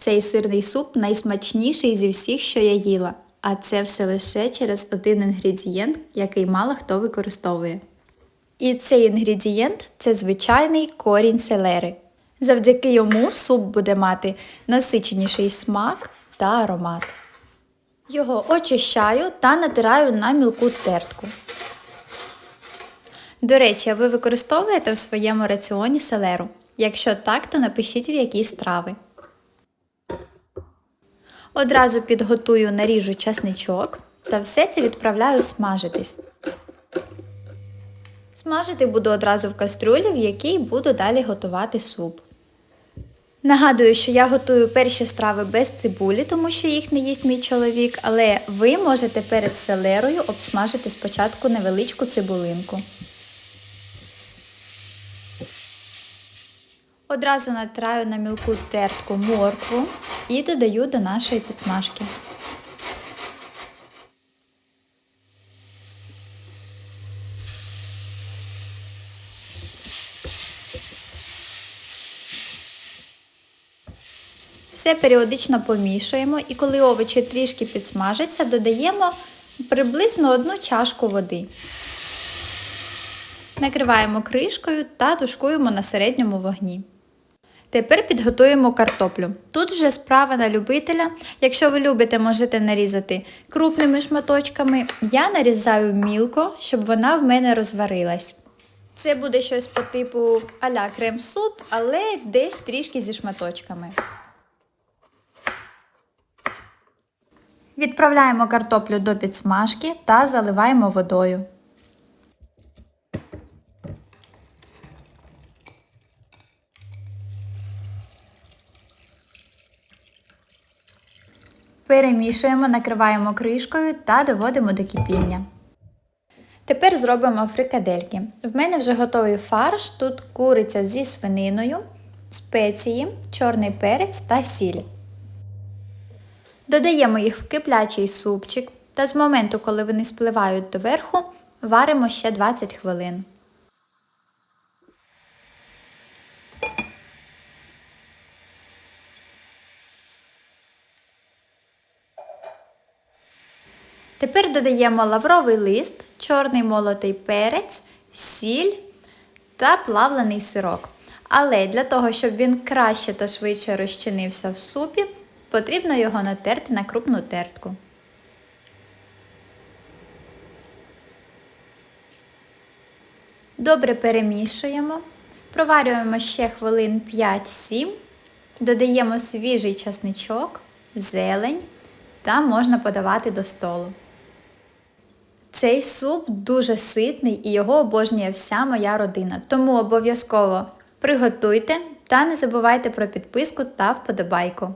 Цей сирний суп найсмачніший зі всіх, що я їла, а це все лише через один інгредієнт, який мало хто використовує. І цей інгредієнт це звичайний корінь селери. Завдяки йому суп буде мати насиченіший смак та аромат. Його очищаю та натираю на мілку тертку. До речі, ви використовуєте в своєму раціоні селеру? Якщо так, то напишіть в які страви. Одразу підготую наріжу часничок та все це відправляю смажитись. Смажити буду одразу в кастрюлі, в якій буду далі готувати суп. Нагадую, що я готую перші страви без цибулі, тому що їх не їсть мій чоловік, але ви можете перед селерою обсмажити спочатку невеличку цибулинку. Одразу натираю на мілку тертку моркву і додаю до нашої підсмажки. Все періодично помішуємо і коли овочі трішки підсмажаться, додаємо приблизно одну чашку води. Накриваємо кришкою та тушкуємо на середньому вогні. Тепер підготуємо картоплю. Тут вже справа на любителя. Якщо ви любите, можете нарізати крупними шматочками. Я нарізаю мілко, щоб вона в мене розварилась. Це буде щось по типу а-ля крем-суп, але десь трішки зі шматочками. Відправляємо картоплю до підсмажки та заливаємо водою. Перемішуємо, накриваємо кришкою та доводимо до кипіння. Тепер зробимо фрикадельки. В мене вже готовий фарш, тут куриця зі свининою, спеції, чорний перець та сіль. Додаємо їх в киплячий супчик та з моменту, коли вони спливають доверху, варимо ще 20 хвилин. Тепер додаємо лавровий лист, чорний молотий перець, сіль та плавлений сирок. Але для того, щоб він краще та швидше розчинився в супі, потрібно його натерти на крупну тертку. Добре перемішуємо, проварюємо ще хвилин 5-7, додаємо свіжий часничок, зелень та можна подавати до столу. Цей суп дуже ситний і його обожнює вся моя родина, тому обов'язково приготуйте та не забувайте про підписку та вподобайку.